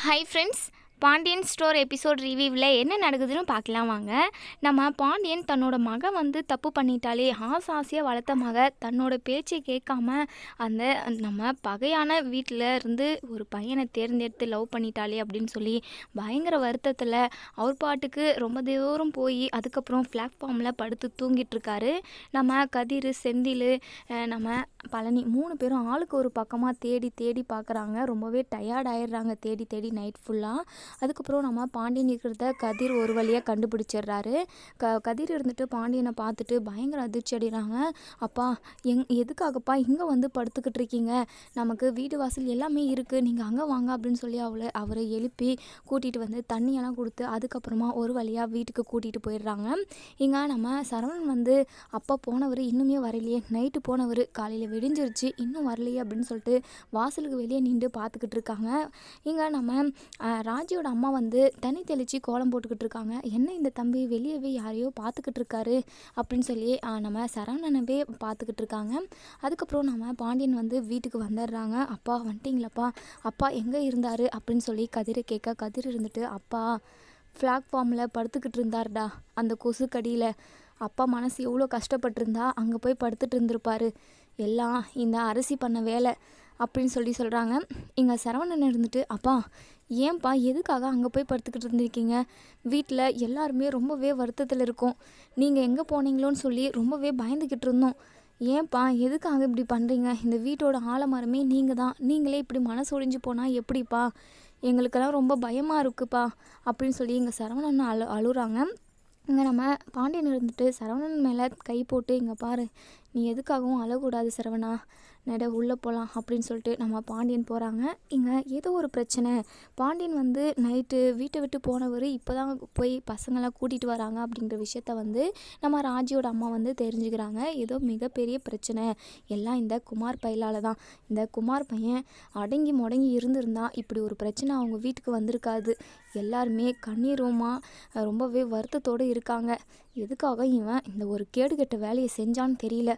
Hi friends Pandian store episode ரிவ்யூவில் என்ன நடக்குதுன்னு பார்க்கலாம் வாங்க. நம்ம பாண்டியன் தன்னோட மக வந்து தப்பு பண்ணிட்டாலே ஆசை ஆசையாக வளர்த்த மக தன்னோட பேச்சை கேட்காம அந்த நம்ம பகையான வீட்டில் இருந்து ஒரு பையனை தேர்ந்தெடுத்து லவ் பண்ணிட்டாலே அப்படின்னு சொல்லி பயங்கர வருத்தத்தில் அவர் பாட்டுக்கு ரொம்ப தூரம் போய் அதுக்கப்புறம் பிளாட்ஃபார்மில் படுத்து தூங்கிட்டுருக்காரு நம்ம கதிர் செந்தில் நம்ம பழனி மூணு பேரும் ஆளுக்கு ஒரு பக்கமாக தேடி தேடி பார்க்குறாங்க. ரொம்பவே டயர்ட் ஆயிடுறாங்க. தேடி தேடி நைட் ஃபுல்லாக அதுக்கப்புறம் நம்ம பாண்டியன் இருக்கிறத கதிர் ஒரு வழியாக கண்டுபிடிச்சிடுறாரு. க கதிர் இருந்துட்டு பாண்டியனை பார்த்துட்டு பயங்கர அதிர்ச்சி அடைகிறாங்க அப்பா எங் எதுக்காகப்பா இங்கே வந்து படுத்துக்கிட்டு இருக்கீங்க? நமக்கு வீடு வாசல் எல்லாமே இருக்குது நீங்கள் அங்கே வாங்க அப்படின்னு சொல்லி அவளை அவரை எழுப்பி கூட்டிகிட்டு வந்து தண்ணியெல்லாம் கொடுத்து அதுக்கப்புறமா ஒரு வழியாக வீட்டுக்கு கூட்டிகிட்டு போயிடுறாங்க. இங்கே நம்ம சரவணன் வந்து அப்பா போனவர் இன்னுமே வரலையே. நைட்டு போனவர் காலையில் விடிஞ்சிருச்சு. இன்னும் வரலையே அப்படின்னு சொல்லிட்டு வாசலுக்கு வெளியே நின்று பார்த்துக்கிட்டு இருக்காங்க. இங்கே நம்ம அஹ், தம்பியோட அம்மா வந்து தண்ணி தெளித்து கோலம் போட்டுக்கிட்டு இருக்காங்க. என்ன இந்த தம்பி? வெளியவே யாரையோ பார்த்துக்கிட்டு இருக்காரு அப்படின்னு சொல்லி நம்ம சரவணனவே பார்த்துக்கிட்டு இருக்காங்க. அதுக்கப்புறம் நம்ம பாண்டியன் வந்து வீட்டுக்கு வந்துடுறாங்க. அப்பா வந்துட்டிங்களாப்பா? அப்பா எங்கே இருந்தார்? அப்படின்னு சொல்லி கதிரை கேட்க கதிர் இருந்துட்டு அப்பா ஃப்ளாட்ஃபார்மில் படுத்துக்கிட்டு இருந்தார்டா அந்த கொசுக்கடியில். அப்பா மனசு எவ்வளோ கஷ்டப்பட்டிருந்தா அங்கே போய் படுத்துட்டு இருந்திருப்பாரு. எல்லாம் இந்த அரிசி பண்ண வேலை. அப்படின்னு சொல்லி சொல்கிறாங்க இங்கே சரவணன் இருந்துட்டு அப்பா ஏன்பா எதுக்காக அங்கே போய் படுத்துக்கிட்டு இருந்திருக்கீங்க? வீட்டில் எல்லாருமே ரொம்பவே வருத்தத்தில் இருக்கோம். நீங்கள் எங்கே போனீங்களோன்னு சொல்லி ரொம்பவே பயந்துக்கிட்டு இருந்தோம். ஏன்பா எதுக்காக இப்படி பண்ணுறீங்க இந்த வீட்டோட ஆலமரமே நீங்கள் தான். நீங்களே இப்படி மனசு ஒழிஞ்சு போனால் எப்படிப்பா? எங்களுக்கெல்லாம் ரொம்ப பயமாக இருக்குப்பா அப்படின்னு சொல்லி எங்கள் சரவணன் அழு அழுகிறாங்க. இங்கே நம்ம பாண்டியன் இருந்துட்டு சரவணன் மேலே கை போட்டு இங்கே பாரு. நீ எதுக்காகவும் அழக்கூடாது சரவணா. நட உள்ளே போகலாம் அப்படின்னு சொல்லிட்டு நம்ம பாண்டியன் போகிறாங்க இங்கே ஏதோ ஒரு பிரச்சனை. பாண்டியன் வந்து நைட்டு வீட்டை விட்டு போனவர் இப்போ தான் போய் பசங்களாம் கூட்டிகிட்டு வராங்க அப்படிங்கிற விஷயத்த வந்து நம்ம ராஜியோட அம்மா வந்து தெரிஞ்சுக்கிறாங்க. ஏதோ மிகப்பெரிய பிரச்சனை. எல்லாம் இந்த குமார் பையலால் தான். இந்த குமார் பையன் அடங்கி முடங்கி இருந்திருந்தா இப்படி ஒரு பிரச்சனை அவங்க வீட்டுக்கு வந்திருக்காது. எல்லாருமே கண்ணீருமா ரொம்பவே வருத்தத்தோடு இருக்காங்க. எதுக்காக இவன் இந்த ஒரு கேடுகெட்ட வேலையை செஞ்சான்னு தெரியல.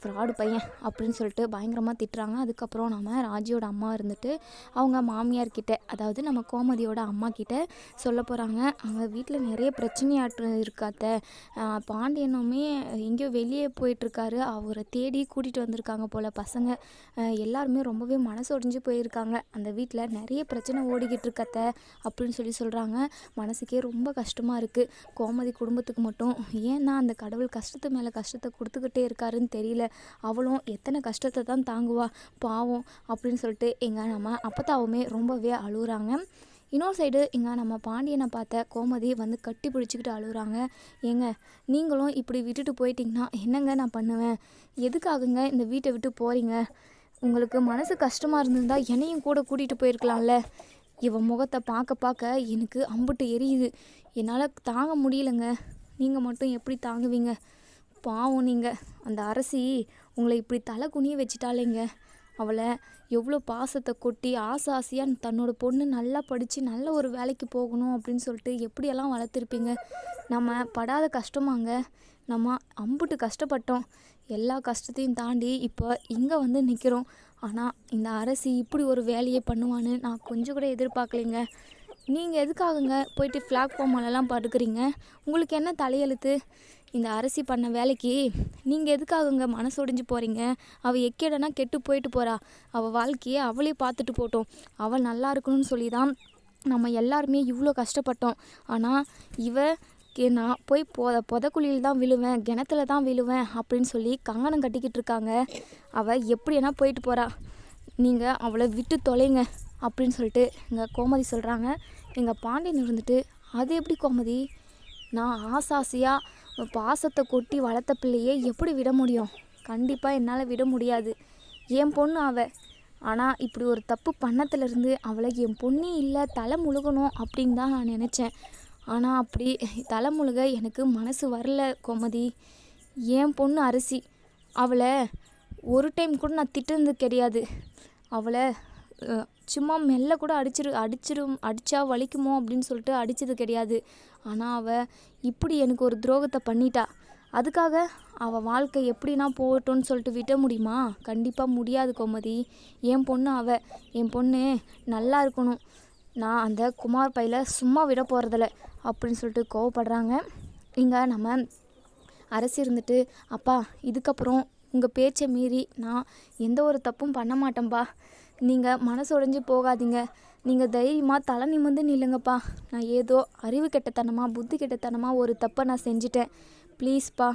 ஃப்ராடு பையன் அப்படின்னு சொல்லிட்டு பயங்கரமாக திட்டுறாங்க. அதுக்கப்புறம் நம்ம ராஜியோட அம்மா இருந்துட்டு அவங்க மாமியார்கிட்ட அதாவது நம்ம கோமதியோட அம்மா கிட்ட சொல்ல போகிறாங்க அவங்க வீட்டில் நிறைய பிரச்சனையாட்டு இருக்காத்த பாண்டியனுமே எங்கேயோ வெளியே போயிட்டுருக்காரு. அவரை தேடி கூட்டிகிட்டு வந்திருக்காங்க போல் பசங்க. எல்லாருமே ரொம்பவே மனசு ஒடிஞ்சு போயிருக்காங்க. அந்த வீட்டில் நிறைய பிரச்சனை ஓடிக்கிட்டு இருக்கத்த அப்படின்னு சொல்லி சொல்கிறாங்க மனசுக்கே ரொம்ப கஷ்டமாக இருக்குது கோமதி குடும்பத்துக்கு மட்டும். ஏன்னா அந்த கடவுள் கஷ்டத்து மேலே கஷ்டத்தை கொடுத்துக்கிட்டே இருக்காருன்னு தெரியல. அவளும் எத்தனை கஷ்டத்தை தான் தாங்குவா பாவம் அப்படின்னு சொல்லிட்டு எங்கள் நம்ம அப்பத்தாவுமே ரொம்பவே அழுகுறாங்க. இன்னொரு சைடு இங்கே நம்ம பாண்டியனை பார்த்த கோமதி வந்து கட்டி பிடிச்சிக்கிட்டு அழுகுறாங்க. ஏங்க நீங்களும் இப்படி விட்டுட்டு போயிட்டீங்கன்னா என்னங்க நான் பண்ணுவேன்? எதுக்காகங்க இந்த வீட்டை விட்டு போகிறீங்க உங்களுக்கு மனசு கஷ்டமாக இருந்திருந்தா என்னையும் கூட கூட்டிகிட்டு போயிருக்கலாம்ல. இவன் முகத்தை பார்க்க பார்க்க எனக்கு அம்புட்டு எரியுது. என்னால் தாங்க முடியலங்க. நீங்கள் மட்டும் எப்படி தாங்குவீங்க? பாவம் நீங்கள் அந்த அரசி உங்களை இப்படி தலை குனிய வச்சிட்டாலேங்க அவளை எவ்வளோ பாசத்தை கொட்டி ஆசை ஆசையாக தன்னோட பொண்ணு நல்லா படித்து நல்ல ஒரு வேலைக்கு போகணும் அப்படின்னு சொல்லிட்டு எப்படியெல்லாம் வளர்த்துருப்பீங்க? நம்ம படாத கஷ்டமாங்க. நம்ம அம்புட்டு கஷ்டப்பட்டோம். எல்லா கஷ்டத்தையும் தாண்டி இப்போ இங்கே வந்து நிற்கிறோம் ஆனால் இந்த அரசி இப்படி ஒரு வேலையை பண்ணுவான்னு நான் கொஞ்சம் கூட எதிர்பார்க்கலைங்க. நீங்கள் எதுக்காகங்க போயிட்டு பிளாட்ஃபார்ம்லலாம் படுக்கிறீங்க? உங்களுக்கு என்ன தலையெழுத்து? இந்த அரசி பண்ண வேலைக்கு நீங்கள் எதுக்காகங்க மனசு ஒடிஞ்சு போகிறீங்க அவள் எக்கேடனா கெட்டு போயிட்டு போகிறா அவள் வாழ்க்கையை அவளே பார்த்துட்டு போட்டோம். அவள் நல்லா இருக்கணும்னு சொல்லி தான் நம்ம எல்லாருமே இவ்வளோ கஷ்டப்பட்டோம். ஆனால் இவ நான் போய் பொத புதக்குழியில் தான் விழுவேன். கிணத்துல தான் விழுவேன் அப்படின்னு சொல்லி கங்கணம் கட்டிக்கிட்டு இருக்காங்க. அவள் எப்படினா போயிட்டு போகிறா நீங்கள் அவளை விட்டு தொலைங்க அப்படின்னு சொல்லிட்டு எங்கள் கோமதி சொல்கிறாங்க எங்கள் பாண்டியன் இருந்துட்டு அது எப்படி கோமதி? நான் ஆசாசியாக பாசத்தை கொட்டி வளர்த்த பிள்ளையே எப்படி விட முடியும்? கண்டிப்பாக என்னால் விட முடியாது. என் பொண்ணு அவ. ஆனால் இப்படி ஒரு தப்பு பண்ணத்துலேருந்து அவளை என் பொண்ணு இல்லை தலை முழுகணும் அப்படின்னு தான் நான் நினச்சேன். ஆனால் அப்படி தலை முழுக எனக்கு மனசு வரல கோமதி. என் பொண்ணு அரிசி. அவளை ஒரு டைம் கூட நான் திட்டுனது கிடையாது. அவளை சும்மா மெல்ல கூட அடிச்சிரு அடிச்சிரும் அடித்தா வலிக்குமோ அப்படின்னு சொல்லிட்டு அடித்தது கிடையாது. ஆனால் அவள் இப்படி எனக்கு ஒரு துரோகத்தை பண்ணிட்டா. அதுக்காக அவள் வாழ்க்கை எப்படின்னா போகட்டும்னு சொல்லிட்டு விட முடியுமா? கண்டிப்பாக முடியாது கோமதி. என் பொண்ணு அவள் என் பொண்ணு நல்லா இருக்கணும். நான் அந்த குமார் பையில சும்மா விட போகிறதில்ல அப்படின்னு சொல்லிட்டு கோவப்படுறாங்க. இங்கே நம்ம அரசு இருந்துட்டு அப்பா இதுக்கப்புறம் உங்கள் பேச்சை மீறி நான் எந்த ஒரு தப்பும் பண்ண மாட்டேன்பா. நீங்கள் மனசு உடைஞ்சு போகாதீங்க. நீங்கள் தைரியமாக தலை நிமிர்ந்து நில்லுங்கப்பா. நான் ஏதோ அறிவு கெட்டத்தனமாக புத்தி கெட்டத்தனமாக ஒரு தப்பை நான் செஞ்சிட்டேன். ப்ளீஸ்ப்பா.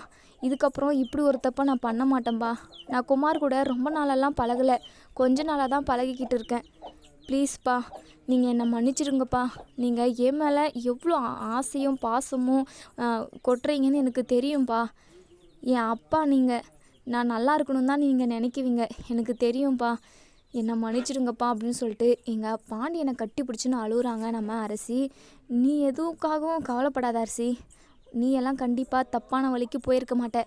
இதுக்கப்புறம் இப்படி ஒரு தப்பை நான் பண்ண மாட்டேன்ப்பா நான் குமார் கூட ரொம்ப நாளெல்லாம் பழகலை. கொஞ்ச நாளாக தான் பழகிக்கிட்டு இருக்கேன். ப்ளீஸ்ப்பா. நீங்கள் என்னை மன்னிச்சிடுங்கப்பா நீங்கள் என் மேலே எவ்வளோ ஆசையும் பாசமும் கொட்டுறீங்கன்னு எனக்கு தெரியும்ப்பா என் அப்பா நீங்கள் நான் நல்லா இருக்கணும் தான் நீங்கள் நினைக்குவீங்க. எனக்கு தெரியும்ப்பா என்னை மன்னிச்சிடுங்கப்பா அப்படின்னு சொல்லிட்டு எங்கள் பாண்டியனை கட்டி பிடிச்சின்னு அழுகுறாங்க நம்ம அரசி. நீ எதுவுக்காகவும் கவலைப்படாத அரசி. நீ எல்லாம் கண்டிப்பாக தப்பான வழிக்கு போயிருக்க மாட்ட.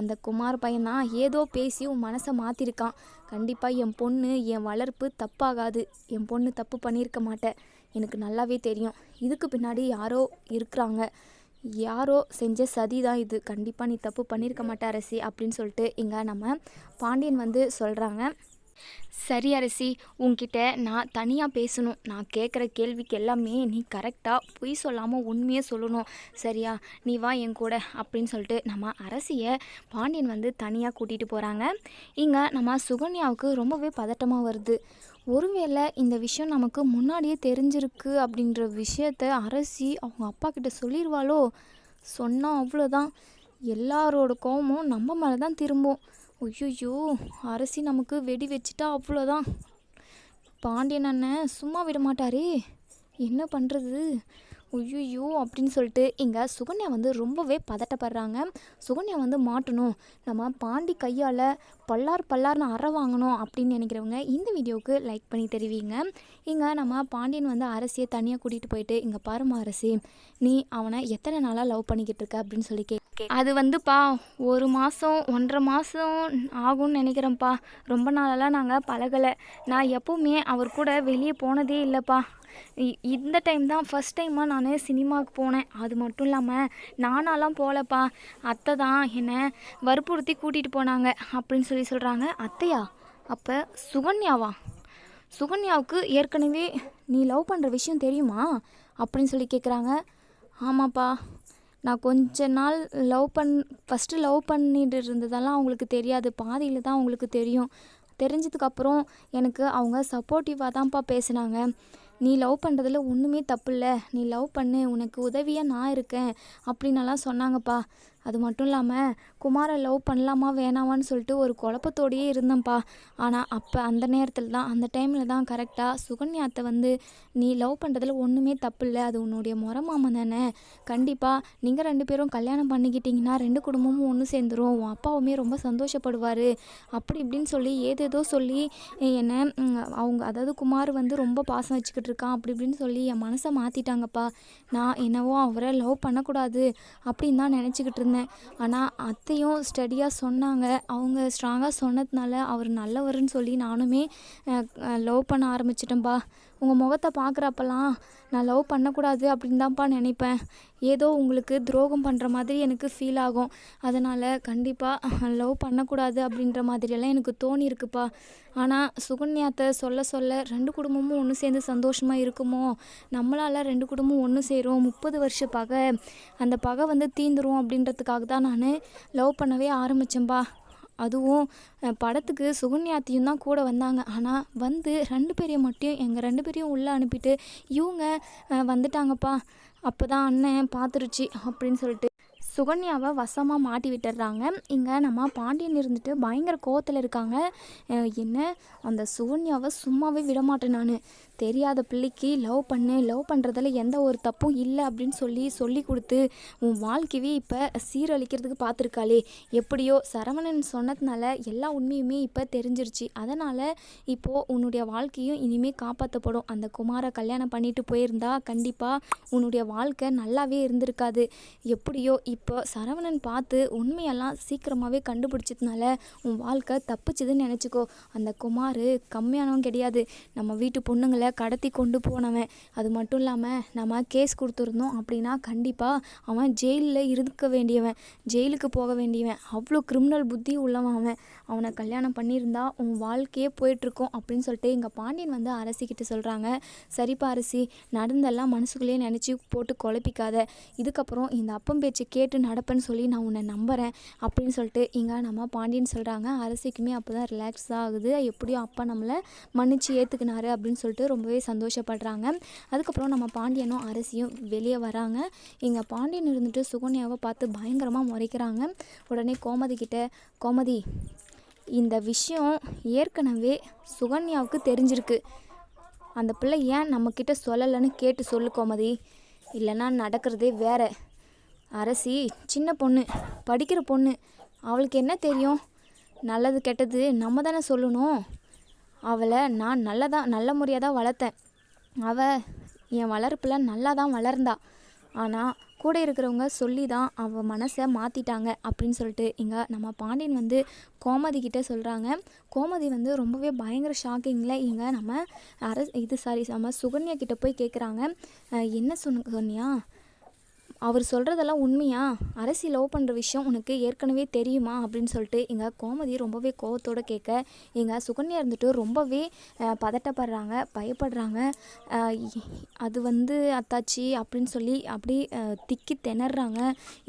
அந்த குமார் பையன் தான் ஏதோ பேசி உன் மனசை மாற்றிருக்கான் கண்டிப்பாக என் பொண்ணு என் வளர்ப்பு தப்பாகாது. என் பொண்ணு தப்பு பண்ணியிருக்க மாட்டேன் எனக்கு நல்லாவே தெரியும். இதுக்கு பின்னாடி யாரோ இருக்கிறாங்க. யாரோ செஞ்ச சதி தான் இது. கண்டிப்பாக நீ தப்பு பண்ணியிருக்க மாட்ட அரசி அப்படின்னு சொல்லிட்டு இங்கே நம்ம பாண்டியன் வந்து சொல்கிறாங்க சரி அரசி உன்கிட்ட நான் தனியாக பேசணும். நான் கேட்குற கேள்விக்கு எல்லாமே நீ கரெக்டாக பொய் சொல்லாமல் உண்மையே சொல்லணும். சரியா? நீ வா என் கூட அப்படின்னு சொல்லிட்டு நம்ம அரசியை பாண்டியன் வந்து தனியாக கூட்டிகிட்டு போகிறாங்க இங்கே நம்ம சுகன்யாவுக்கு ரொம்பவே பதட்டமாக வருது. ஒருவேளை இந்த விஷயம் நமக்கு முன்னாடியே தெரிஞ்சிருக்கு அப்படின்ற விஷயத்த அரசி அவங்க அப்பா கிட்ட சொல்லிடுவாளோ சொன்னால் அவ்வளோதான் எல்லாரோட கோவமும் நம்ம மேலே தான் திரும்பும். ஐயோ அரசி நமக்கு வெடி வச்சுட்டா அவ்வளோதான் பாண்டியன் அண்ணன் சும்மா விட மாட்டாரே என்ன பண்ணுறது ஐயோ அப்படின்னு சொல்லிட்டு இங்கே சுகன்யா வந்து ரொம்பவே பதட்டப்படுறாங்க. சுகன்யா வந்து மாட்டணும். நம்ம பாண்டி கையால் பல்லார் பல்லார்னு அற வாங்கணும் அப்படின்னு நினைக்கிறவங்க இந்த வீடியோவுக்கு லைக் பண்ணி தெரிவிங்க. இங்கே நம்ம பாண்டியன் வந்து அரசியை தனியாக கூட்டிகிட்டு போயிட்டு இங்கே பாருமா அரசி நீ அவனை எத்தனை நாளாக லவ் பண்ணிக்கிட்டு இருக்க? அப்படின்னு சொல்லி கே அது வந்துப்பா ஒரு மாதம் ஒன்றரை மாதம் ஆகும்னு நினைக்கிறேன்ப்பா. ரொம்ப நாளெல்லாம் நாங்கள் பழகலை. நான் எப்போவுமே அவர் கூட வெளியே போனதே இல்லைப்பா. இந்த டைம் தான் ஃபஸ்ட் டைமாக நான் சினிமாவுக்கு போனேன். அது மட்டும் இல்லாமல் நானாலாம் போகலப்பா அத்தை தான் என்னை வற்புறுத்தி கூட்டிகிட்டு போனாங்க அப்படின்னு சொல்லி சொல்கிறாங்க அத்தையா? அப்போ சுகன்யாவா? சுகன்யாவுக்கு ஏற்கனவே நீ லவ் பண்ணுற விஷயம் தெரியுமா? அப்படின்னு சொல்லி கேட்குறாங்க ஆமாப்பா. நான் கொஞ்ச நாள் லவ் பண் ஃபஸ்ட்டு லவ் பண்ணிட்டு இருந்ததெல்லாம் அவங்களுக்கு தெரியாது. பாதியில் தான் அவங்களுக்கு தெரியும். தெரிஞ்சதுக்கப்புறம் எனக்கு அவங்க சப்போர்ட்டிவாக தான்ப்பா பேசுனாங்க. நீ லவ் பண்ணுறதுல ஒன்றுமே தப்பு இல்லை. நீ லவ் பண்ணு உனக்கு உதவியாக நான் இருக்கேன் அப்படின்னலாம் சொன்னாங்கப்பா. அது மட்டும் இல்லாமல் குமாரை லவ் பண்ணலாமா வேணாமான்னு சொல்லிட்டு ஒரு குழப்பத்தோடையே இருந்தேன்ப்பா. ஆனால் அப்போ அந்த நேரத்தில் தான் அந்த டைமில் தான் கரெக்டாக சுகன்யாத்தை வந்து நீ லவ் பண்ணுறதுல ஒன்றுமே தப்பு இல்லை. அது உன்னுடைய முறை மாமன் தானே. கண்டிப்பாக நீங்கள் ரெண்டு பேரும் கல்யாணம் பண்ணிக்கிட்டிங்கன்னா ரெண்டு குடும்பமும் ஒன்று சேர்ந்துரும். உன் அப்பாவுமே ரொம்ப சந்தோஷப்படுவார். அப்படி இப்படின்னு சொல்லி ஏதேதோ சொல்லி என்னை அவங்க அதாவது குமார் வந்து ரொம்ப பாசம் வச்சுக்கிட்டு இருக்கான். அப்படி இப்படின்னு சொல்லி என் மனசை மாற்றிட்டாங்கப்பா நான் என்னவோ அவரை லவ் பண்ணக்கூடாது அப்படின்னு தான் நினச்சிக்கிட்டு இருந்தேன். ஆனால் அத்தையும் ஸ்டடியாக சொன்னாங்க. அவங்க ஸ்ட்ராங்காக சொன்னதுனால அவர் நல்லவருன்னு சொல்லி நானுமே லவ் பண்ண ஆரம்பிச்சிட்டேன்பா. உங்கள் முகத்தை பார்க்குறப்பெல்லாம் நான் லவ் பண்ணக்கூடாது அப்படின்னு தான்ப்பா நினைப்பேன். ஏதோ உங்களுக்கு துரோகம் பண்ணுற மாதிரி எனக்கு ஃபீல் ஆகும். அதனால் கண்டிப்பாக லவ் பண்ணக்கூடாது அப்படின்ற மாதிரியெல்லாம் எனக்கு தோணியிருக்குப்பா. ஆனால் சுகன்யாத்தை சொல்ல சொல்ல ரெண்டு குடும்பமும் ஒன்று சேர்ந்து சந்தோஷமாக இருக்குமோ? நம்மளால் ரெண்டு குடும்பம் ஒன்று சேரும். முப்பது வருஷ பகை. அந்த பகை வந்து தீந்துரும் அப்படின்றதுக்காக தான் நான் லவ் பண்ணவே ஆரம்பித்தேன்ப்பா அதுவும் படத்துக்கு சுகன்யாத்தியும் தான் கூட வந்தாங்க. ஆனால் வந்து ரெண்டு பேரையும் மட்டும் எங்கள் ரெண்டு பேரையும் உள்ளே அனுப்பிட்டு இவங்க வந்துட்டாங்கப்பா. அப்போ தான் அண்ணன் பார்த்துருச்சு அப்படின்னு சொல்லிட்டு. சுகன்யாவை வசமாக மாட்டி விட்டுடுறாங்க இங்கே நம்ம பாண்டியன் இருந்துட்டு பயங்கர கோவத்தில் இருக்காங்க. என்ன? அந்த சுகன்யாவை சும்மாவே விட மாட்டேன் நான். தெரியாத பிள்ளைக்கு லவ் பண்ணு. லவ் பண்ணுறதுல எந்த ஒரு தப்பும் இல்லை அப்படின்னு சொல்லி சொல்லி கொடுத்து உன் வாழ்க்கையே இப்போ சீரழிக்கிறதுக்கு பார்த்துருக்காளே. எப்படியோ சரவணன் சொன்னதுனால எல்லா உண்மையுமே இப்போ தெரிஞ்சிருச்சு. அதனால் இப்போது உன்னுடைய வாழ்க்கையும் இனிமேல் காப்பாற்றப்படும் அந்த குமாரை கல்யாணம் பண்ணிட்டு போயிருந்தா கண்டிப்பாக உன்னுடைய வாழ்க்கை நல்லாவே இருந்திருக்காது. எப்படியோ இப்போ இப்போ சரவணன் பார்த்து உண்மையெல்லாம் சீக்கிரமாகவே கண்டுபிடிச்சதுனால உன் வாழ்க்கை தப்பிச்சுதுன்னு நினச்சிக்கோ. அந்த குமார் கம்மியானவன் கிடையாது. நம்ம வீட்டு பொண்ணுங்களை கடத்தி கொண்டு போனவன். அது மட்டும் இல்லாமல் நம்ம கேஸ் கொடுத்துருந்தோம் அப்படின்னா கண்டிப்பாக அவன் ஜெயிலில் இருக்க வேண்டியவன். ஜெயிலுக்கு போக வேண்டியவன். அவ்வளோ கிரிமினல் புத்தி உள்ளவன் அவன். அவனை கல்யாணம் பண்ணியிருந்தா உன் வாழ்க்கையே போயிட்டுருக்கும் அப்படின்னு சொல்லிட்டு எங்கள் பாண்டியன் வந்து அரசிக்கிட்ட சொல்கிறாங்க சரிப்பா அரசி நடந்தெல்லாம் மனசுக்குள்ளேயே நினச்சி போட்டு குழப்பிக்காத. இதுக்கப்புறம் இந்த அப்பம் பேச்சு கேட்டு நடப்பேன்னு சொல்லி நான் உன்னை நம்புகிறேன் அப்படின்னு சொல்லிட்டு இங்கே நம்ம பாண்டியன் சொல்கிறாங்க அரசிக்குமே அப்போ தான் ரிலாக்ஸ் ஆகுது. எப்படியும் அப்பா நம்மளை மன்னிச்சு ஏற்றுக்கினாரு அப்படின்னு சொல்லிட்டு ரொம்பவே சந்தோஷப்படுறாங்க. அதுக்கப்புறம் நம்ம பாண்டியனும் அரசியும் வெளியே வராங்க. இங்கே பாண்டியன் இருந்துட்டு சுகன்யாவை பார்த்து பயங்கரமாக முறைக்கிறாங்க. உடனே கோமதி கிட்ட கோமதி இந்த விஷயம் ஏற்கனவே சுகன்யாவுக்கு தெரிஞ்சிருக்கு. அந்த பிள்ளை ஏன் நம்மக்கிட்ட சொல்லலைன்னு கேட்டு சொல்லு கோமதி. இல்லைன்னா நடக்கிறதே வேற. அரசி சின்ன பொண்ணு படிக்கிற பொண்ணு அவளுக்கு என்ன தெரியும்? நல்லது கெட்டது நம்ம தானே சொல்லணும். அவளை நான் நல்லதா நல்ல முறையாக தான் வளர்த்தேன். அவள் என் வளர்ப்பில் நல்லா தான் வளர்ந்தா. ஆனால் கூட இருக்கிறவங்க சொல்லி தான் அவள் மனசை மாற்றிட்டாங்க அப்படின்னு சொல்லிட்டு இங்கே நம்ம பாண்டியன் வந்து கோமதி கிட்டே சொல்கிறாங்க கோமதி வந்து ரொம்பவே பயங்கர ஷாக்கிங்கில் இங்கே நம்ம அரசு இது சாரி நம்ம சுகன்யா கிட்டே போய் கேட்குறாங்க என்ன சொன்ன சொன்னியா? அவர் சொல்கிறதெல்லாம் உண்மையா? அரசி லவ் பண்ணுற விஷயம் உனக்கு ஏற்கனவே தெரியுமா? அப்படின்னு சொல்லிட்டு எங்கள் கோமதி ரொம்பவே கோவத்தோடு கேட்க எங்கள் சுகன்யா இருந்துட்டு ரொம்பவே பதட்டப்படுறாங்க பயப்படுறாங்க. அது வந்து அத்தாச்சி அப்படின்னு சொல்லி அப்படி திக்கி திணறாங்க.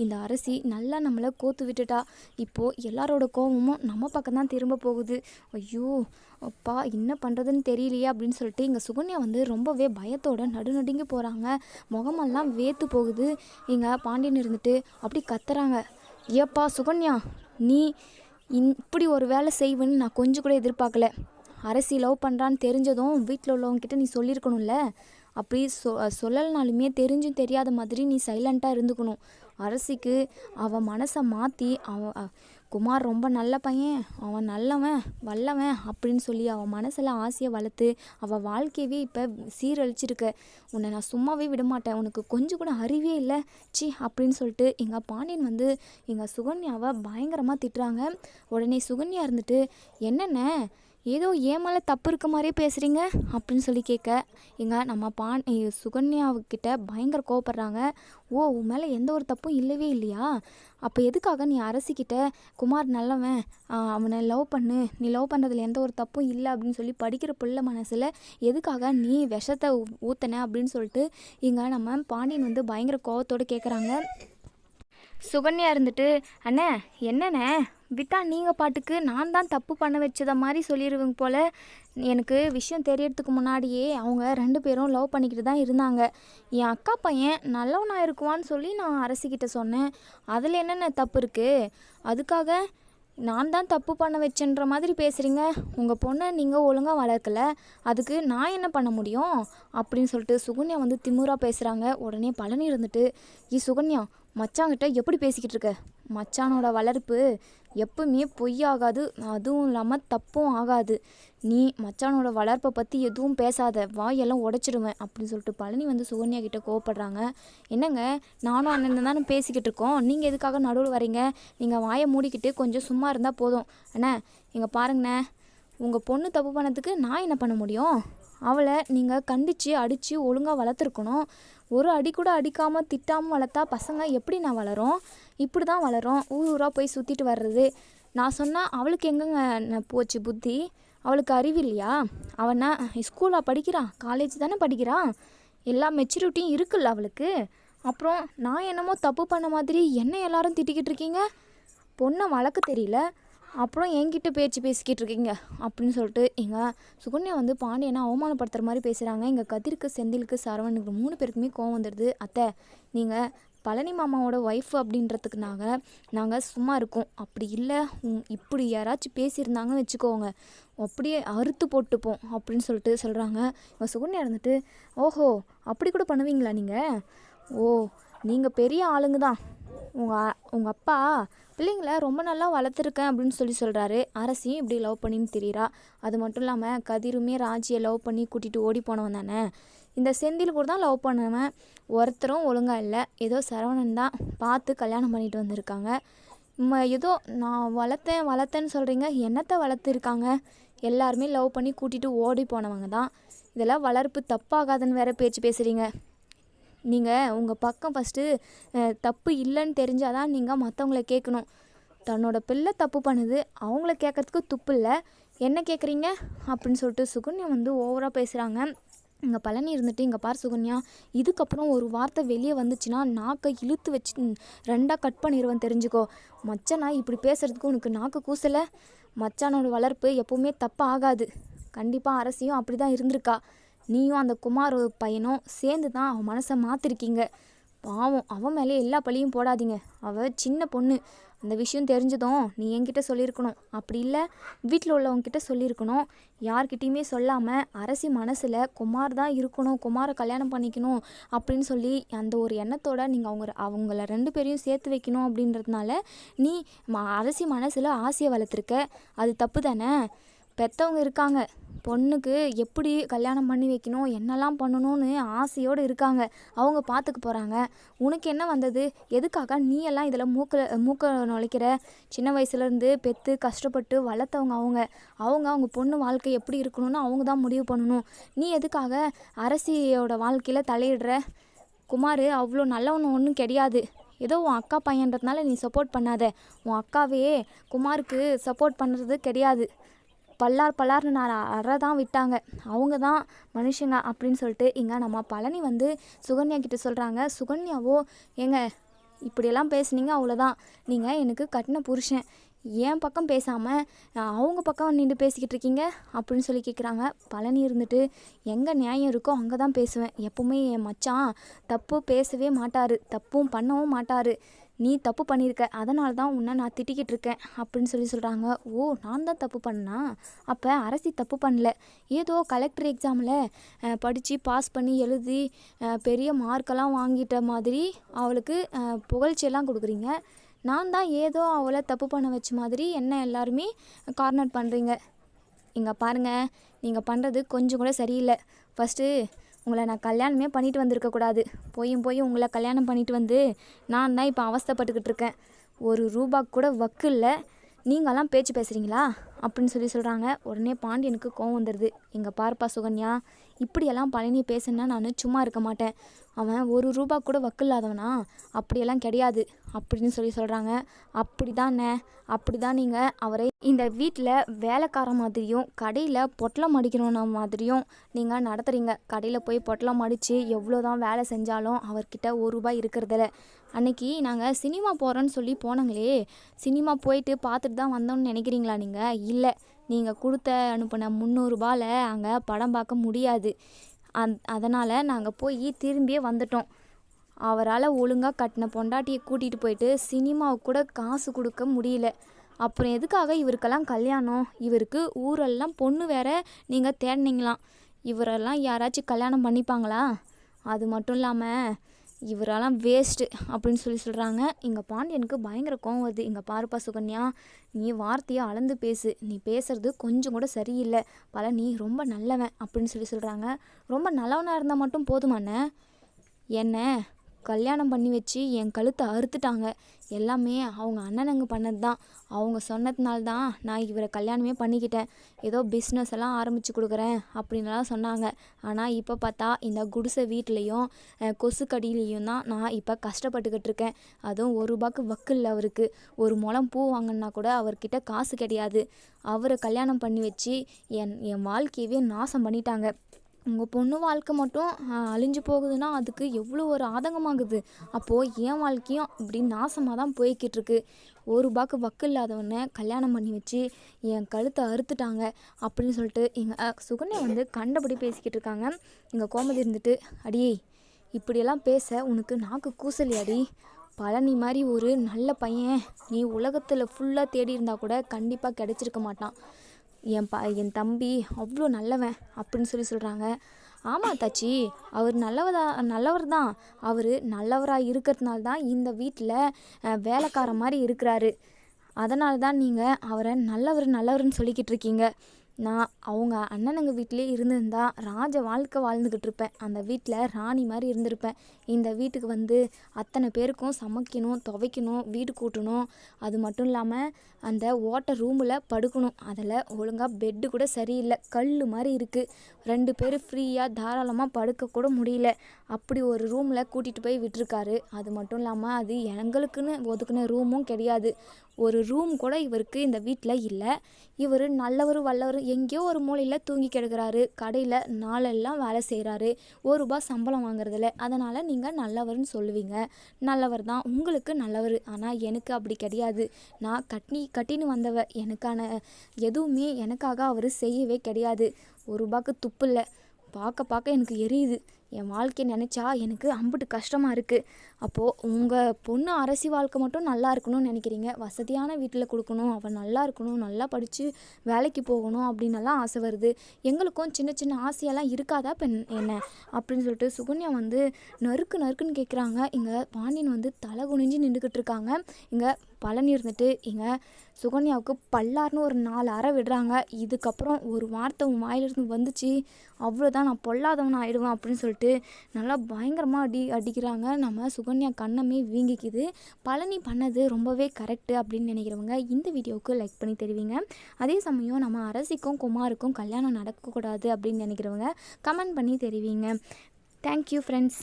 இந்த அரசி நல்லா நம்மளை கோத்து விட்டுட்டா. இப்போது எல்லாரோட கோவமும் நம்ம பக்கம் தான் திரும்ப போகுது. ஐயோ அப்பா என்ன பண்ணுறதுன்னு தெரியலையே அப்படின்னு சொல்லிட்டு இங்கே சுகன்யா வந்து ரொம்பவே பயத்தோட நடுநடுங்கி போகிறாங்க முகமெல்லாம் வேத்து போகுது. இங்கே பாண்டியன் இருந்துட்டு அப்படி கத்துறாங்க. ஏப்பா சுகன்யா நீ இன்- இப்படி ஒரு வேலை செய்வேன்னு நான் கொஞ்சம் கூட எதிர்பார்க்கல. அரசி லவ் பண்ணுறான்னு தெரிஞ்சதும் வீட்டில் உள்ளவங்கக்கிட்ட நீ சொல்லியிருக்கணும்ல. அப்படி சொ சொல்லலைனாலுமே தெரிஞ்சும் தெரியாத மாதிரி நீ சைலண்ட்டாக இருந்துக்கணும். அரசிக்கு அவன் மனசை மாற்றி அவன் குமார் ரொம்ப நல்ல பையன் அவன் நல்லவன் வல்லவன் அப்படின்னு சொல்லி அவன் மனசில் ஆசையை வளர்த்து அவள் வாழ்க்கையவே இப்போ சீரழிச்சிருக்க. உன்னை நான் சும்மாவே விடமாட்டேன் உனக்கு கொஞ்சம் கூட அறிவே இல்லை. சி அப்படின்னு சொல்லிட்டு எங்கள் பாண்டியன் வந்து எங்கள் சுகன்யாவை பயங்கரமாக திட்டுறாங்க. உடனே சுகன்யா இருந்துட்டு என்னென்ன? ஏதோ ஏன் மேலே தப்பு இருக்க மாதிரியே பேசுகிறீங்க அப்படின்னு சொல்லி கேட்க எங்க நம்ம பான் சுகன்யாவுக்கிட்ட பயங்கர கோவப்படுறாங்க. ஓ உன் மேலே எந்த ஒரு தப்பும் இல்லவே இல்லையா? அப்போ எதுக்காக நீ அரசிக்கிட்ட குமார் நல்லவன் அவனை லவ் பண்ணு நீ லவ் பண்ணுறதுல எந்த ஒரு தப்பும் இல்லை அப்படின்னு சொல்லி படிக்கிற பிள்ளை மனசில் எதுக்காக நீ விஷத்தை ஊ- அப்படின்னு சொல்லிட்டு இங்கே நம்ம பாண்டியன் வந்து பயங்கர கோவத்தோடு கேட்குறாங்க சுகன்யா இருந்துட்டு அண்ணே என்னண்ணே? விட்டா நீங்கள் பாட்டுக்கு நான் தான் தப்பு பண்ண வச்சத மாதிரி சொல்லிடுவீங்க போல். எனக்கு விஷயம் தெரியறதுக்கு முன்னாடியே அவங்க ரெண்டு பேரும் லவ் பண்ணிக்கிட்டு தான் இருந்தாங்க. என் அக்கா பையன் நல்லவனாக இருக்குவான்னு சொல்லி நான் அரசிக்கிட்ட சொன்னேன். அதில் என்னென்ன தப்பு இருக்குது அதுக்காக நான் தான் தப்பு பண்ண வச்சேன்ற மாதிரி பேசுகிறீங்க உங்கள் பொண்ணை நீங்கள் ஒழுங்காக வளர்க்கல. அதுக்கு நான் என்ன பண்ண முடியும்? அப்படின்னு சொல்லிட்டு சுகன்யா வந்து திமுறாக பேசுகிறாங்க உடனே பழனி இருந்துட்டு ஈ சுகன்யா மச்சாங்கிட்ட எப்படி பேசிக்கிட்டு இருக்க? மச்சானோட வளர்ப்பு எப்பவுமே பொய்யாகாது அதுவும் இல்லாமல் தப்பும் ஆகாது. நீ மச்சானோட வளர்ப்பை பற்றி எதுவும் பேசாத வாயெல்லாம் உடைச்சிடுவேன் அப்படின்னு சொல்லிட்டு பழனி வந்து சுகன்யா கிட்டே கோவப்படுறாங்க. என்னங்க நானும் அண்ணன் தானே பேசிக்கிட்டு இருக்கோம். நீங்கள் எதுக்காக நடுவில் வரீங்க நீங்கள் வாயை மூடிக்கிட்டு கொஞ்சம் சும்மா இருந்தால் போதும். அண்ணே இங்கே பாருங்கண்ணே உங்கள் பொண்ணு தப்பு பண்ணதுக்கு நான் என்ன பண்ண முடியும்? அவளை நீங்கள் கண்டித்து அடித்து ஒழுங்காக வளர்த்துருக்கணும். ஒரு அடி கூட அடிக்காமல் திட்டாமல் வளர்த்தா பசங்க எப்படி நான் வளரும்? இப்படி தான் வளரும். ஊர் ஊராக போய் சுற்றிட்டு வர்றது. நான் சொன்னால் அவளுக்கு எங்கங்க போச்சு புத்தி? அவளுக்கு அறிவு இல்லையா அவனா ஸ்கூலாக படிக்கிறான் காலேஜ் தானே படிக்கிறான் எல்லா மெச்சூரிட்டியும் இருக்குல்ல அவளுக்கு? அப்புறம் நான் என்னமோ தப்பு பண்ண மாதிரி என்ன எல்லாரும் திட்டிக்கிட்டு இருக்கீங்க? பொண்ணை வளர்க்க தெரியல. அப்புறம் என்கிட்ட பேச்சு பேசிக்கிட்டு இருக்கீங்க. அப்படின்னு சொல்லிட்டு எங்கள் சுகன்யா வந்து பாண்டியனை அவமானப்படுத்துகிற மாதிரி பேசுகிறாங்க எங்கள் கதிருக்கு செந்திலுக்கு சரவணுக்கு மூணு பேருக்குமே கோவம் வந்துடுது. அத்தை நீங்கள் பழனி மாமாவோட ஒய்ஃப் அப்படின்றதுக்குனாக நாங்கள் சும்மா இருக்கோம். அப்படி இல்லை இப்படி யாராச்சும் பேசியிருந்தாங்கன்னு வச்சுக்கோங்க. அப்படியே அறுத்து போட்டுப்போம் அப்படின்னு சொல்லிட்டு சொல்கிறாங்க இவன் சுகன்யா இருந்துட்டு ஓஹோ அப்படி கூட பண்ணுவீங்களா நீங்கள் ஓ நீங்கள் பெரிய ஆளுங்க தான் உங்கள் உங்கள் அப்பா பிள்ளைங்கள ரொம்ப நல்லா வளர்த்துருக்கேன் அப்படின்னு சொல்லி சொல்கிறாரு அரசியும் இப்படி லவ் பண்ணின்னு தெரியுறா. அது மட்டும் இல்லாமல் கதிருமே ராஜியை லவ் பண்ணி கூட்டிகிட்டு ஓடி போனவன் தானே? இந்த செந்தில் கூட தான் லவ் பண்ணவன். ஒருத்தரும் ஒழுங்காக இல்லை. ஏதோ சரவணன் தான் பார்த்து கல்யாணம் பண்ணிட்டு வந்திருக்காங்க. ஏதோ நான் வளர்த்தேன் வளர்த்தேன்னு சொல்கிறீங்க என்னத்தை வளர்த்துருக்காங்க? எல்லாருமே லவ் பண்ணி கூட்டிகிட்டு ஓடி போனவங்க தான். இதெல்லாம் வளர்ப்பு தப்பாகாதுன்னு வேறு பேச்சு பேசுகிறீங்க நீங்கள் உங்கள் பக்கம் ஃபஸ்ட்டு தப்பு இல்லைன்னு தெரிஞ்சால் தான் நீங்கள் மற்றவங்கள கேட்கணும். தன்னோட பிள்ளை தப்பு பண்ணுது. அவங்கள கேட்கறதுக்கு துப்பு இல்லை. என்ன கேட்குறீங்க? அப்படின்னு சொல்லிட்டு சுகன்யா வந்து ஓவராக பேசுகிறாங்க இங்கே பழனி இருந்துட்டு இங்கே பார் சுகன்யா. இதுக்கப்புறம் ஒரு வார்த்தை வெளியே வந்துச்சுன்னா நாக்கை இழுத்து வச்சு ரெண்டாக கட் பண்ணிடுவேன் தெரிஞ்சுக்கோ. மச்சனா இப்படி பேசுகிறதுக்கு உனக்கு நாக்கு கூசலை? மச்சானோட வளர்ப்பு எப்போவுமே தப்பு ஆகாது. கண்டிப்பாக அரசியும் அப்படி தான் இருந்திருக்கா. நீயும் அந்த குமார் பையனும் சேர்ந்து தான் அவன் மனசை மாற்றிருக்கீங்க பாவம் அவன் மேலே எல்லா பழியும் போடாதீங்க. அவள் சின்ன பொண்ணு. அந்த விஷயம் தெரிஞ்சதும் நீ என்கிட்ட சொல்லியிருக்கணும். அப்படி இல்லை வீட்டில் உள்ளவங்கக்கிட்ட சொல்லியிருக்கணும். யார்கிட்டையுமே சொல்லாமல் அரசி மனசில் குமார் தான் இருக்கணும் குமாரை கல்யாணம் பண்ணிக்கணும் அப்படின்னு சொல்லி அந்த ஒரு எண்ணத்தோட நீங்கள் அவங்க அவங்கள ரெண்டு பேரையும் சேர்த்து வைக்கணும் அப்படின்றதுனால நீ ம அரசி மனசில் ஆசையை வளர்த்துருக்க. அது தப்பு தானே? பெற்றவங்க இருக்காங்க. பொண்ணுக்கு எப்படி கல்யாணம் பண்ணி வைக்கணும் என்னெல்லாம் பண்ணணும்னு ஆசையோடு இருக்காங்க. அவங்க பார்த்துக்க போகிறாங்க உனக்கு என்ன வந்தது? எதுக்காக நீ எல்லாம் இதில் மூக்கில் மூக்க நுழைக்கிற? சின்ன வயசுலேருந்து பெற்று கஷ்டப்பட்டு வளர்த்தவங்க அவங்க. அவங்க அவங்க பொண்ணு வாழ்க்கை எப்படி இருக்கணும்னு அவங்க தான் முடிவு பண்ணணும். நீ எதுக்காக அரசியோட வாழ்க்கையில் தலையிடுற? குமார் அவ்வளோ நல்லவனு ஒன்றும் கிடையாது. ஏதோ உன் அக்கா பையன்றதுனால நீ சப்போர்ட் பண்ணாத. உன் அக்காவே குமாருக்கு சப்போர்ட் பண்ணுறது கிடையாது. பல்லார் பல்லார்னு நான் அற தான் விட்டாங்க. அவங்க தான் மனுஷங்க அப்படின்னு சொல்லிட்டு இங்கே நம்ம பழனி வந்து சுகன்யா கிட்ட சொல்கிறாங்க சுகன்யாவோ ஏங்க இப்படியெல்லாம் பேசுனீங்க அவ்வளோதான் நீங்கள் எனக்கு கட்டின புருஷன். என் பக்கம் பேசாமல் அவங்க பக்கம் நின்று பேசிக்கிட்டு இருக்கீங்க அப்படின்னு சொல்லி கேட்குறாங்க பழனி இருந்துட்டு எங்கே நியாயம் இருக்கோ அங்கே தான் பேசுவேன். எப்போவுமே என் மச்சான் தப்பு பேசவே மாட்டார். தப்பும் பண்ணவும் மாட்டார். நீ தப்பு பண்ணியிருக்க அதனால தான் உன்னை நான் திட்டிக்கிட்டு இருக்கேன் அப்படின்னு சொல்லி சொல்கிறாங்க ஓ நான் தான் தப்பு பண்ணா அப்போ அரசி தப்பு பண்ணல. ஏதோ கலெக்டர் எக்ஸாமில் படித்து பாஸ் பண்ணி எழுதி பெரிய மார்க்கெல்லாம் வாங்கிட்ட மாதிரி அவளுக்கு புகழ்ச்சியெல்லாம் கொடுக்குறீங்க. நான் தான் ஏதோ அவளை தப்பு பண்ண வச்ச மாதிரி என்ன எல்லாருமே கார்னர் பண்ணுறீங்க இங்கே பாருங்கள் நீங்கள் பண்ணுறது கொஞ்சம் கூட சரியில்லை. ஃபஸ்ட்டு உங்களை நான் கல்யாணமே பண்ணிட்டு வந்திருக்கக்கூடாது போயும் போய் உங்களை கல்யாணம் பண்ணிட்டு வந்து நான் தான் இப்போ அவஸ்தைப்பட்டுக்கிட்டு இருக்கேன். ஒரு ரூபா கூட வக்கு இல்லை. நீங்களாம் பேச்சு பேசுகிறீங்களா அப்படின்னு சொல்லி சொல்கிறாங்க உடனே பாண்டியனுக்கு கோவம் வந்துடுது எங்கள் பார்ப்பா சுகன்யா இப்படியெல்லாம் பழனி பேசுனா நான் சும்மா இருக்க மாட்டேன். அவன் ஒரு ரூபா கூட வக்கு இல்லாதவனா? அப்படியெல்லாம் கிடையாது. அப்படின்னு சொல்லி சொல்கிறாங்க அப்படி தானே அப்படி தான் நீங்கள் அவரை இந்த வீட்டில் வேலைக்கார மாதிரியும் கடையில் பொட்டலம் அடிக்கணும்ன மாதிரியும் நீங்கள் நடத்துகிறீங்க கடையில் போய் பொட்டலம் அடித்து எவ்வளோ தான் வேலை செஞ்சாலும் அவர்கிட்ட ஒரு ரூபாய் இருக்கிறதில்ல. அன்னைக்கு நாங்கள் சினிமா போகிறோன்னு சொல்லி போனாங்களே சினிமா போயிட்டு பார்த்துட்டு தான் வந்தோம்னு நினைக்கிறீங்களா நீங்கள் இல்லை நீங்கள் கொடுத்த அனுப்பின முந்நூறுபாவில் அங்கே படம் பார்க்க முடியாது. அந் அதனால் நாங்கள் போய் திரும்பியே வந்துட்டோம். அவரால் ஒழுங்காக கட்டின பொண்டாட்டியை கூட்டிகிட்டு போயிட்டு சினிமாவுக்கு கூட காசு கொடுக்க முடியல. அப்புறம் எதுக்காக இவருக்கெல்லாம் கல்யாணம்? இவருக்கு ஊரெல்லாம் பொண்ணு வேற நீங்கள் தேடினீங்களாம். இவரெல்லாம் யாராச்சும் கல்யாணம் பண்ணிப்பாங்களா? அது மட்டும் இல்லாமல் இவரெல்லாம் வேஸ்ட்டு அப்படின்னு சொல்லி சொல்கிறாங்க இங்கே பாண்டியனுக்கு பயங்கர கோவம் வருது. இங்கே பாருப்பா சுகன்யா நீ வார்த்தையை அளந்து பேசு. நீ பேசுறது கொஞ்சம் கூட சரியில்லை. பல நீ ரொம்ப நல்லவன் அப்படின்னு சொல்லி சொல்கிறாங்க ரொம்ப நல்லவனாக இருந்தால் மட்டும் போதுமாண்ணே. என்ன? கல்யாணம் பண்ணி வச்சு என் கழுத்தை அறுத்துட்டாங்க. எல்லாமே அவங்க அண்ணனுங்க பண்ணது தான் அவங்க சொன்னதுனால தான் நான் இவரை கல்யாணமே பண்ணிக்கிட்டேன். ஏதோ பிஸ்னஸ் எல்லாம் ஆரம்பித்து கொடுக்குறேன் அப்படின்லாம் சொன்னாங்க. ஆனால் இப்போ பார்த்தா இந்த குடிசை வீட்லேயும் கொசுக்கடியிலையும் தான் நான் இப்போ கஷ்டப்பட்டுக்கிட்டு இருக்கேன். அதுவும் ஒரு ரூபாய்க்கு வக்கு இல்லை அவருக்கு. ஒரு முளம் பூ வாங்கினா கூட அவர்கிட்ட காசு கிடையாது. அவரை கல்யாணம் பண்ணி வச்சு என் என் வாழ்க்கையவே நாசம் பண்ணிட்டாங்க. உங்கள் பொண்ணு வாழ்க்கை மட்டும் அழிஞ்சு போகுதுன்னா அதுக்கு எவ்வளோ ஒரு ஆதங்கமாகுது. அப்போது என் வாழ்க்கையும் இப்படி நாசமாக தான் போய்கிட்டு இருக்கு ஒரு ரூபாய்க்கு வக்கு இல்லாதவனை கல்யாணம் பண்ணி வச்சு என் கழுத்தை அறுத்துட்டாங்க அப்படின்னு சொல்லிட்டு எங்கள் சுகன்யா வந்து கண்டபடி பேசிக்கிட்டு இருக்காங்க. எங்கள் கோமதி இருந்துட்டு அடியே இப்படியெல்லாம் பேச உனக்கு நாக்கு கூசலியாடி. பழனி மாதிரி ஒரு நல்ல பையன். நீ உலகத்தில் ஃபுல்லாக தேடி இருந்தால் கூட கண்டிப்பாக கிடச்சிருக்க மாட்டான். என் பா என் தம்பி அவ்வளோ நல்லவன் அப்படின்னு சொல்லி சொல்கிறாங்க ஆமாம் தாச்சி அவர் நல்லவதா நல்லவர் தான். அவர் நல்லவராக இருக்கிறதுனால தான் இந்த வீட்டில் வேலைக்கார மாதிரி இருக்கிறாரு. அதனால தான் நீங்கள் அவரை நல்லவர் நல்லவர்னு சொல்லிக்கிட்டு இருக்கீங்க. நான் அவங்க அண்ணனுங்க வீட்டிலே இருந்திருந்தா ராஜ வாழ்க்கை வாழ்ந்துக்கிட்டு இருப்பேன். அந்த வீட்டில் ராணி மாதிரி இருந்திருப்பேன். இந்த வீட்டுக்கு வந்து அத்தனை பேருக்கும் சமைக்கணும் துவைக்கணும் வீடு கூட்டணும். அது மட்டும் இல்லாமல் அந்த ஓட்டை ரூமில் படுக்கணும். அதில் ஒழுங்காக பெட்டு கூட சரியில்லை. கல் மாதிரி இருக்குது ரெண்டு பேர் ஃப்ரீயாக தாராளமாக படுக்கக்கூட முடியல. அப்படி ஒரு ரூமில் கூட்டிகிட்டு போய் விட்டுருக்காரு. அது மட்டும் இல்லாமல் அது எங்களுக்குன்னு ஒதுக்குன ரூமும் கிடையாது. ஒரு ரூம் கூட இவருக்கு இந்த வீட்டில் இல்லை. இவர் நல்லவர் வல்லவர் எங்கேயோ ஒரு மூலையில் தூங்கி கிடக்குறாரு. கடையில் நாளெல்லாம் வேலை செய்கிறாரு ஒரு ரூபா சம்பளம் வாங்குறதில்ல. அதனால் நீங்கள் நல்லவர்னு சொல்லுவீங்க. நல்லவர் தான் உங்களுக்கு நல்லவர். ஆனால் எனக்கு அப்படி கிடையாது. நான் கட்டி கட்டின்னு வந்தவ எனக்கான எதுவுமே எனக்காக அவர் செய்யவே கிடையாது. ஒரு ரூபாய்க்கு துப்பு இல்லை. பார்க்க பார்க்க எனக்கு எரியுது. என் வாழ்க்கையை நினச்சா எனக்கு அம்புட்டு கஷ்டமாக இருக்குது அப்போது உங்கள் பொண்ணு அரசி வாழ்க்கை மட்டும் நல்லா இருக்கணும்னு நினைக்கிறீங்க. வசதியான வீட்டில் கொடுக்கணும். அவள் நல்லா இருக்கணும். நல்லா படித்து வேலைக்கு போகணும் அப்படின்னலாம் ஆசை வருது. எங்களுக்கும் சின்ன சின்ன ஆசையெல்லாம் இருக்காதா பெண் என்ன? அப்படின்னு சொல்லிட்டு சுகன்யா வந்து நறுக்கு நறுக்குன்னு கேட்குறாங்க இங்கே பாண்டியன் வந்து தலை குனிஞ்சு நின்றுக்கிட்டு இருக்காங்க. இங்கே பழனி இருந்துட்டு இங்கே சுகன்யாவுக்கு பல்லார்னு ஒரு நாலு அறை விடுறாங்க. இதுக்கப்புறம் ஒரு வார்த்தை உன் வாயிலிருந்து வந்துச்சு. அவ்வளோதான் நான் பொல்லாதவன் ஆயிடுவேன் அப்படின்னு சொல்லிட்டு நல்லா பயங்கரமாக அடி அடிக்கிறாங்க. நம்ம சுகன்யா கண்ணமே வீங்கிக்குது. பழனி பண்ணது ரொம்பவே கரெக்டு அப்படின்னு நினைக்கிறவங்க இந்த வீடியோவுக்கு லைக் பண்ணி தெரிவிங்க. அதே சமயம் நம்ம அரசிக்கும் குமாருக்கும் கல்யாணம் நடக்கக்கூடாது அப்படின்னு நினைக்கிறவங்க கமெண்ட் பண்ணி தெரிவிங்க. Thank you friends